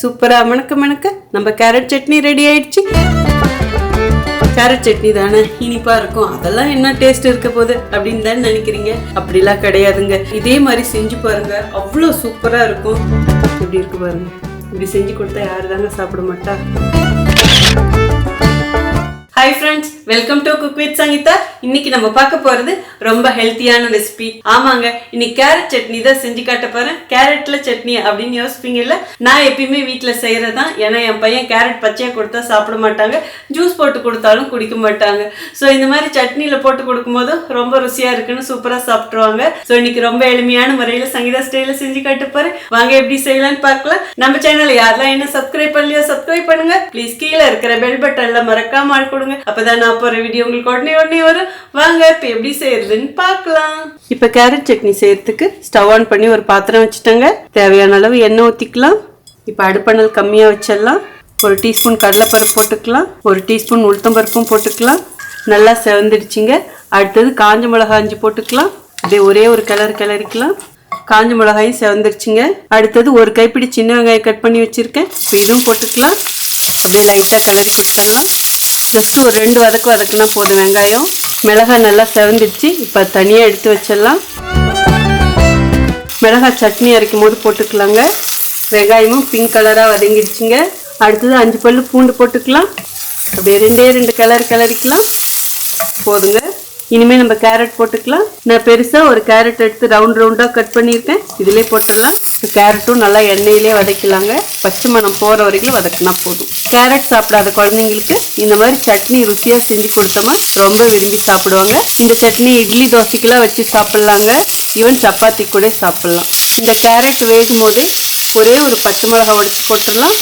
சூப்பராக மணக்க மணக்க நம்ம கேரட் சட்னி ரெடி ஆயிடுச்சு. கேரட் சட்னி தானே இனிப்பா இருக்கும். அதெல்லாம் என்ன டேஸ்ட் இருக்க போகுது அப்படின்னு தானே நினைக்கிறீங்க? அப்படிலாம் கிடையாதுங்க. இதே மாதிரி செஞ்சு பாருங்க. அவ்வளோ சூப்பராக இருக்கும். இப்படி இருக்கு பாருங்க. இப்படி செஞ்சு கொடுத்தா யாரு தாங்க சாப்பிட மாட்டா? Hi friends welcome to cook with Sangeetha இன்னைக்கு நம்ம பார்க்க போறது ரொம்ப ஹெல்த்தியான ரெசிபி ஆமாங்க இன்னைக்கு கேரட் சட்னி தான் செஞ்சு காட்ட போறேன். கேரட்ல சட்னி அப்படின்னு யோசிப்பீங்கல்ல நான் எப்பயுமே வீட்டில் செய்யறதான் ஏன்னா என் பையன் கேரட் பச்சையா கொடுத்தா சாப்பிட மாட்டாங்க. ஜூஸ் போட்டு கொடுத்தாலும் குடிக்க மாட்டாங்க. ஸோ இந்த மாதிரி சட்னியில போட்டு கொடுக்கும்போது ரொம்ப ருசியா இருக்குன்னு சூப்பரா சாப்பிட்ருவாங்க ஸோ இன்னைக்கு ரொம்ப எளிமையான முறையில சங்கீதா ஸ்டைல செஞ்சு காட்ட போறேன். வாங்க எப்படி செய்யலாம்னு பார்க்கலாம். நம்ம சேனல் யாரெல்லாம் என்ன சப்ஸ்கிரைப் பண்ணலையோ சப்ஸ்கிரைப் பண்ணுங்க. ப்ளீஸ் கீழே இருக்கிற பெல் பட்டன்ல மறக்காம ஆள் கொடுங்க. அப்பதான் நான் போகிற வீடியோ உங்களுக்கு உடனே உடனே வரும். வாங்க இப்போ எப்படி செய்யறதுன்னு பார்க்கலாம். இப்போ கேரட் சட்னி செய்யறதுக்கு ஸ்டவ் ஆன் பண்ணி ஒரு பாத்திரம் வச்சுட்டேங்க. தேவையான அளவு எண்ணெய் ஊற்றிக்கலாம் இப்போ அடுப்பணல் கம்மியாக வச்சிடலாம். ஒரு டீஸ்பூன் கடலைப்பருப்பு போட்டுக்கலாம். ஒரு டீஸ்பூன் உளுத்தம்பருப்பும் போட்டுக்கலாம். நல்லா செவந்துடுச்சிங்க. அடுத்தது காஞ்ச மிளகா அஞ்சு போட்டுக்கலாம். அப்படியே ஒரே ஒரு கிளறு கிளறிக்கலாம். காஞ்ச மிளகாயும் செவந்துருச்சுங்க அடுத்தது ஒரு கைப்பிடி சின்ன வெங்காயம் கட் பண்ணி வச்சுருக்கேன். இப்போ இதுவும் போட்டுக்கலாம். அப்படியே லைட்டாக கிளறி கொடுத்துடலாம். ஜஸ்ட் ஒரு ரெண்டு வதக்கு வதக்குனா போதும். வெங்காயம் மிளகாய் நல்லா செவந்துடுச்சு. இப்போ தனியாக எடுத்து வச்சிடலாம். மிளகாய் சட்னி அரைக்கும் போது போட்டுக்கலாங்க. வெங்காயமும் பிங்க் கலராக வதங்கிடுச்சுங்க. அடுத்தது அஞ்சு பல் பூண்டு போட்டுக்கலாம். அப்படியே ரெண்டே ரெண்டு கலர் கிளறிக்கலாம். போதுங்க. இனிமேல் நம்ம கேரட் போட்டுக்கலாம். நான் பெருசாக ஒரு கேரட் எடுத்து ரவுண்ட் ரவுண்டாக கட் பண்ணியிருக்கேன். இதிலே போட்டுடலாம். இப்போ கேரட்டும் நல்லா எண்ணெயிலே வதக்கலாங்க. பச்சை மனம் போகிற வரைக்கும் வதக்கினா போதும். கேரட் சாப்பிடாத குழந்தைங்களுக்கு இந்த மாதிரி சட்னி ருசியாக செஞ்சு கொடுத்தோமா ரொம்ப விரும்பி சாப்பிடுவாங்க. இந்த சட்னி இட்லி தோசைக்கெல்லாம் வச்சு சாப்பிட்லாங்க. ஈவன் சப்பாத்தி கூட சாப்பிட்லாம். இந்த கேரட் வேகும் போதே ஒரே ஒரு பச்சை மிளகாய் உடச்சி போட்டுடலாம்.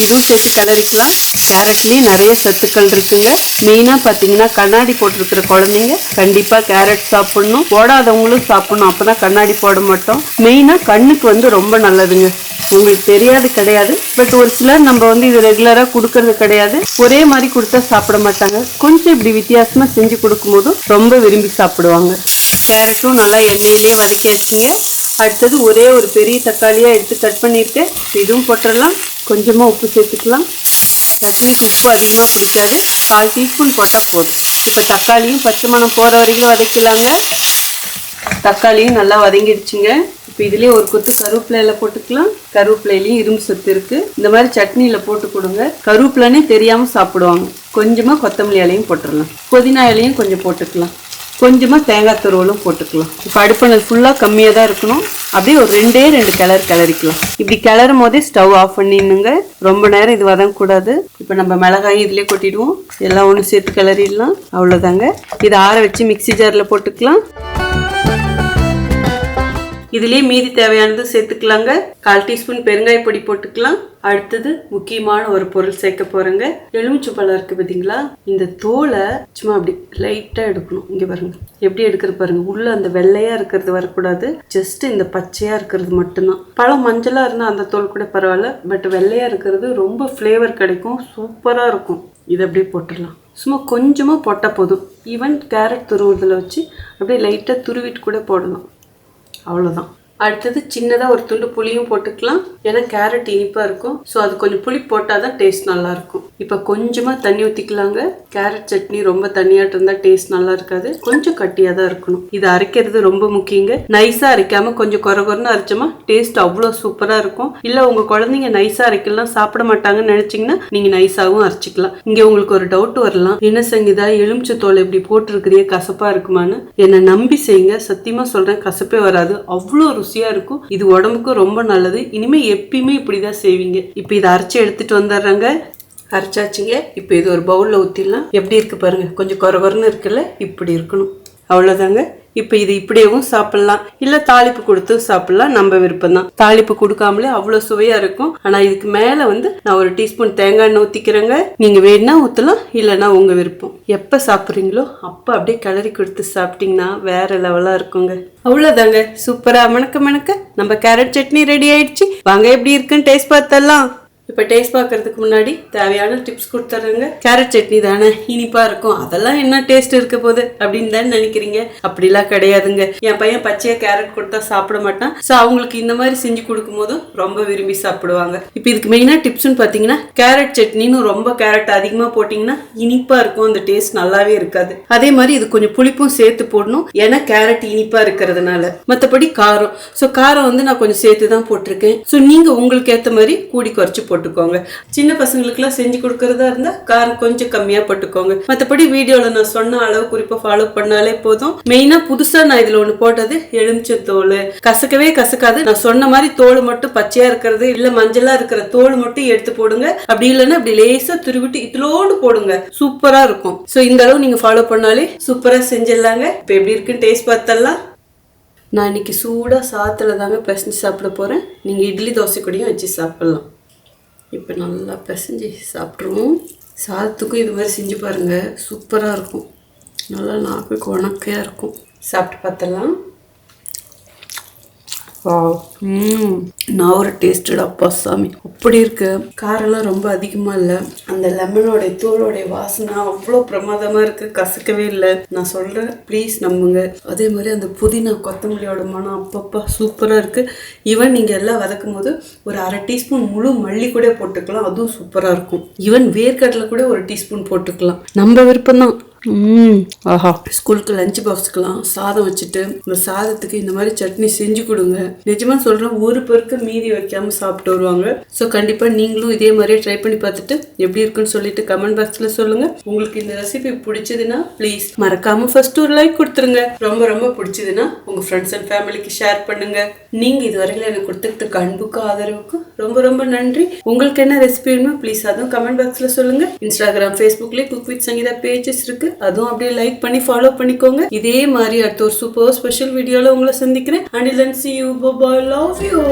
இதுவும் சேர்த்து கிளறிக்கலாம் கேரட்லேயும் நிறைய சத்துக்கள் இருக்குங்க. மெயினாக பார்த்தீங்கன்னா கண்ணாடி போட்டிருக்கிற குழந்தைங்க கண்டிப்பாக கேரட் சாப்பிடணும். போடாதவங்களும் சாப்பிடணும். அப்போ தான் கண்ணாடி போட மாட்டோம். மெயினாக கண்ணுக்கு வந்து ரொம்ப நல்லதுங்க. உங்களுக்கு தெரியாது கிடையாது. பட் ஒரு சிலர் நம்ம வந்து இது ரெகுலராக கொடுக்கறது கிடையாது. ஒரே மாதிரி கொடுத்தா சாப்பிட மாட்டாங்க. கொஞ்சம் இப்படி வித்தியாசமாக செஞ்சு கொடுக்கும்போது ரொம்ப விரும்பி சாப்பிடுவாங்க. கேரட்டும் நல்லா எண்ணெயிலே வதக்கியாச்சுங்க. அடுத்தது ஒரே ஒரு பெரிய தக்காளியாக எடுத்து கட் பண்ணியிருக்கேன் இதுவும் போட்டுடலாம். கொஞ்சமாக உப்பு சேர்த்துக்கலாம். சட்னிக்கு உப்பு அதிகமாக பிடிக்காது. கால் டீஸ்பூன் போட்டால் போதும். இப்போ தக்காளியும் பச்சை மணம் போகிற வரைக்கும் வதக்கலாங்க. தக்காளியும் நல்லா வதங்கிடுச்சுங்க. இப்போ இதுலேயே ஒரு கொத்து கருவேப்பிலையில போட்டுக்கலாம். கருவேப்பிலையிலையும் இரும்பு சத்து இருக்குது இந்த மாதிரி சட்னியில் போட்டு கொடுங்க. கருவேப்பிலனே தெரியாமல் சாப்பிடுவாங்க. கொஞ்சமாக கொத்தமல்லி இலையும் போட்டுடலாம். புதினா இலையும் கொஞ்சம் போட்டுக்கலாம். கொஞ்சமாக தேங்காய் துருவலும் போட்டுக்கலாம். இப்போ அடுப்பணல் ஃபுல்லாக கம்மியாக தான் இருக்கணும். அப்படியே ஒரு ரெண்டே ரெண்டு கிளறு கிளறிக்கலாம். இப்படி கிளறும் போதே ஸ்டவ் ஆஃப் பண்ணிடணுங்க. ரொம்ப நேரம் இது வதங்கக்கூடாது. இப்போ நம்ம மிளகாயும் இதிலே கொட்டிடுவோம். எல்லாம் ஒன்று சேர்த்து கிளறிடலாம். அவ்வளோதாங்க இதை ஆற வச்சு மிக்ஸி ஜாரில் போட்டுக்கலாம். இதுலேயே மீதி தேவையானது சேர்த்துக்கலாங்க. கால் டீஸ்பூன் பெருங்காய பொடி போட்டுக்கலாம். அடுத்தது முக்கியமான ஒரு பொருள் சேர்க்க போறேங்க. எலுமிச்சை பழம் இருக்கு பார்த்தீங்களா இந்த தோலை சும்மா அப்படி லைட்டா எடுக்கணும். இங்க பாருங்க. எப்படி எடுக்கிறது பாருங்க. உள்ள அந்த வெள்ளையா இருக்கிறது வரக்கூடாது. ஜஸ்ட் இந்த பச்சையா இருக்கிறது மட்டும்தான். பழம் மஞ்சளா இருந்தா அந்த தோல் கூட பரவாயில்ல. பட் வெள்ளையா இருக்கிறது ரொம்ப ஃப்ளேவர் கிடைக்கும். சூப்பரா இருக்கும். இதை அப்படியே போட்டுடலாம். சும்மா கொஞ்சமாக போட்டால் போதும். ஈவன் கேரட் துருவுறதில் வச்சு அப்படியே லைட்டாக துருவிட்டு கூட போடலாம். 好了呢 அடுத்தது சின்னதாக ஒரு துண்டு புளியும் போட்டுக்கலாம். ஏன்னா கேரட் இனிப்பாக இருக்கும். ஸோ அது கொஞ்சம் புளி போட்டால் தான் டேஸ்ட் நல்லா இருக்கும். இப்போ கொஞ்சமாக தண்ணி ஊற்றிக்கலாங்க கேரட் சட்னி ரொம்ப தண்ணியாட்டு இருந்தால் டேஸ்ட் நல்லா இருக்காது. கொஞ்சம் கட்டியாக தான் இருக்கணும். இது அரைக்கிறது ரொம்ப முக்கியங்க. நைஸாக அரைக்காமல் கொஞ்சம் குறை குறைன்னு அரைச்சோமா டேஸ்ட் அவ்வளோ சூப்பராக இருக்கும். இல்லை உங்கள் குழந்தைங்க நைஸாக அரைக்கலாம் சாப்பிட மாட்டாங்கன்னு நினச்சிங்கன்னா நீங்கள் நைஸாகவும் அரைச்சிக்கலாம். இங்கே உங்களுக்கு ஒரு டவுட் வரலாம். என்ன சங்கீதா எலுமிச்சு தோல் இப்படி போட்டிருக்கிறியே கசப்பாக இருக்குமான்னு. என்னை நம்பி செய்யுங்க. சத்தியமாக சொல்கிறேன் கசப்பே வராது. அவ்வளோ ருசியாக இருக்கும். இது உடம்புக்கும் ரொம்ப நல்லது. இனிமேல் எப்பயுமே இப்படி தான் செய்வீங்க. இப்போ இதை அரைச்சி எடுத்துகிட்டு வந்துடுறாங்க. அரைச்சாச்சுங்க. இப்போ இது ஒரு பவுலில் ஊற்றிடலாம் எப்படி இருக்கு பாருங்க. கொஞ்சம் குறவரன்னு இருக்குல்ல? இப்படி இருக்கணும். அவ்வளோதாங்க இப்போ இது இப்படியேவும் சாப்பிடலாம். இல்லை தாளிப்பு கொடுத்து சாப்பிடலாம் நம்ம விருப்பம் தான் தாளிப்பு கொடுக்காமலே அவ்வளோ சுவையாக இருக்கும். ஆனால் இதுக்கு மேலே வந்து நான் ஒரு டீஸ்பூன் தேங்காய் எண்ணெய் ஊற்றிக்கிறேங்க நீங்கள் வேணும்னா ஊற்றலாம் இல்லைன்னா உங்கள் விருப்பம். எப்போ சாப்பிட்றீங்களோ அப்போ அப்படியே கிளறி கொடுத்து சாப்பிட்டீங்கன்னா வேற லெவலாக இருக்குங்க. அவ்வளோதாங்க சூப்பராக மணக்க மணக்க நம்ம கேரட் சட்னி ரெடி ஆயிடுச்சு. வாங்க எப்படி இருக்குன்னு டேஸ்ட் பார்த்தலாம் இப்போ டேஸ்ட் பார்க்கறதுக்கு முன்னாடி தேவையான டிப்ஸ் கொடுத்துட்றேங்க கேரட் சட்னி தானே இனிப்பாக இருக்கும். அதெல்லாம் என்ன டேஸ்ட் இருக்க போகுது அப்படின்னு தானே நினைக்கிறீங்க? அப்படிலாம் கிடையாதுங்க. என் பையன் பச்சையாக கேரட் கொடுத்தா சாப்பிட மாட்டான். ஸோ அவங்களுக்கு இந்த மாதிரி செஞ்சு கொடுக்கும் போதும் ரொம்ப விரும்பி சாப்பிடுவாங்க. இப்போ இதுக்கு மெயினாக டிப்ஸ்னு பார்த்தீங்கன்னா கேரட் சட்னின்னு ரொம்ப கேரட் அதிகமாக போட்டிங்கன்னா இனிப்பாக இருக்கும். அந்த டேஸ்ட் நல்லாவே இருக்காது. அதே மாதிரி இது கொஞ்சம் புளிப்பும் சேர்த்து போடணும். ஏன்னா கேரட் இனிப்பாக இருக்கிறதுனால. மற்றபடி காரம். ஸோ காரம் வந்து நான் கொஞ்சம் சேர்த்து தான் போட்டிருக்கேன். ஸோ நீங்கள் உங்களுக்கு ஏற்ற மாதிரி கூடி குறைச்சி போட்டுக்கோங்க. சின்ன பசங்களுக்குலாம் செஞ்சு கொடுக்கறதா இருந்தா காரம் கொஞ்சம் கம்மியா போட்டுக்கோங்க. மற்றபடி வீடியோல நான் சொன்ன அளவு குறிப்பா ஃபாலோ பண்ணாலே போதும். மெயினா புதுசா நான் இதுல ஒன்று போட்டது எலுமிச்சை தோல் கசக்கவே கசக்காது. நான் சொன்ன மாதிரி தோல் மட்டும் பச்சையா இருக்கிறது இல்ல மஞ்சளா இருக்கிற தோல் மட்டும் எடுத்து போடுங்க. அப்படி இல்லைன்னா அப்படி லேசா துருவிட்டு இதிலோடு போடுங்க. சூப்பரா இருக்கும். ஸோ இந்த அளவு நீங்க ஃபாலோ பண்ணாலே சூப்பரா செஞ்சிடலாங்க. இப்போ எப்படி இருக்குன்னு டேஸ்ட் பார்த்தலாம் நான் இன்னைக்கு சூடாக சாத்தில் தாங்க பிசைஞ்சு சாப்பிட போகிறேன் நீங்கள் இட்லி தோசை கூடயும் வச்சு சாப்பிட்லாம். இப்போ நல்லா பிசைஞ்சு சாப்பிட்ருவோம் சாதத்துக்கும் இது மாதிரி செஞ்சு பாருங்கள் சூப்பராக இருக்கும். நல்லா நாக்குக்கு உணக்கையாக இருக்கும். சாப்பிட்டு பார்த்தலாம் நான் ஒரு டேஸ்டட் அப்பா சாமி. அப்படி இருக்கு. காரெல்லாம் ரொம்ப அதிகமாக இல்லை. அந்த லெமனோட தோலோடைய வாசனை அவ்வளோ பிரமாதமாக இருக்குது கசக்கவே இல்லை. நான் சொல்கிறேன் ப்ளீஸ் நம்புங்க. அதே மாதிரி அந்த புதினா கொத்தமல்லியோட மனம் அப்பப்பா சூப்பராக இருக்குது ஈவன் நீங்கள் எல்லாம் வதக்கும் போது ஒரு அரை டீஸ்பூன் முழு மல்லி கூட போட்டுக்கலாம். அதுவும் சூப்பராக இருக்கும். ஈவன் வேர்க்கடலை கூட ஒரு டீஸ்பூன் போட்டுக்கலாம். நம்ம விருப்பம் தான் ஆஹா. ஸ்கூலுக்கு லஞ்ச் பாக்ஸ்க்குலாம் சாதம் வச்சுட்டு இந்த சாதத்துக்கு இந்த மாதிரி சட்னி செஞ்சு கொடுங்க. நிஜமா சொல்றேன் ஒரு பெருக்கு மீதி வைக்காம சாப்பிட்டு வருவாங்க. ஸோ கண்டிப்பா நீங்களும் இதே மாதிரியே ட்ரை பண்ணி பார்த்துட்டு எப்படி இருக்குன்னு சொல்லிட்டு கமெண்ட் பாக்ஸ்ல சொல்லுங்க. உங்களுக்கு இந்த ரெசிபி பிடிச்சதுன்னா ப்ளீஸ் மறக்காம ஃபர்ஸ்ட் ஒரு லைக் கொடுத்துருங்க. ரொம்ப ரொம்ப பிடிச்சதுன்னா உங்க ஃப்ரெண்ட்ஸ் அண்ட் ஃபேமிலிக்கு ஷேர் பண்ணுங்க. நீங்க இதுவரையில எனக்கு கொடுத்துருக்க அன்புக்கும் ஆதரவுக்கும் ரொம்ப ரொம்ப நன்றி. உங்களுக்கு என்ன ரெசிபி வேணுமோ ப்ளீஸ் அதுவும் கமெண்ட் பாக்ஸ்ல சொல்லுங்க. இன்ஸ்டாகிராம் ஃபேஸ்புக்லேயே குக் வித் சங்கீதா பேஜஸ் இருக்கு. அதுவும் அப்படியே லைக் பண்ணி ஃபாலோ பண்ணிக்கோங்க. இதே மாதிரி அடுத்த ஒரு சூப்பர் ஸ்பெஷல் வீடியோவில் உங்களை சந்திக்கிறேன். அண்ட் லன் see you bye love you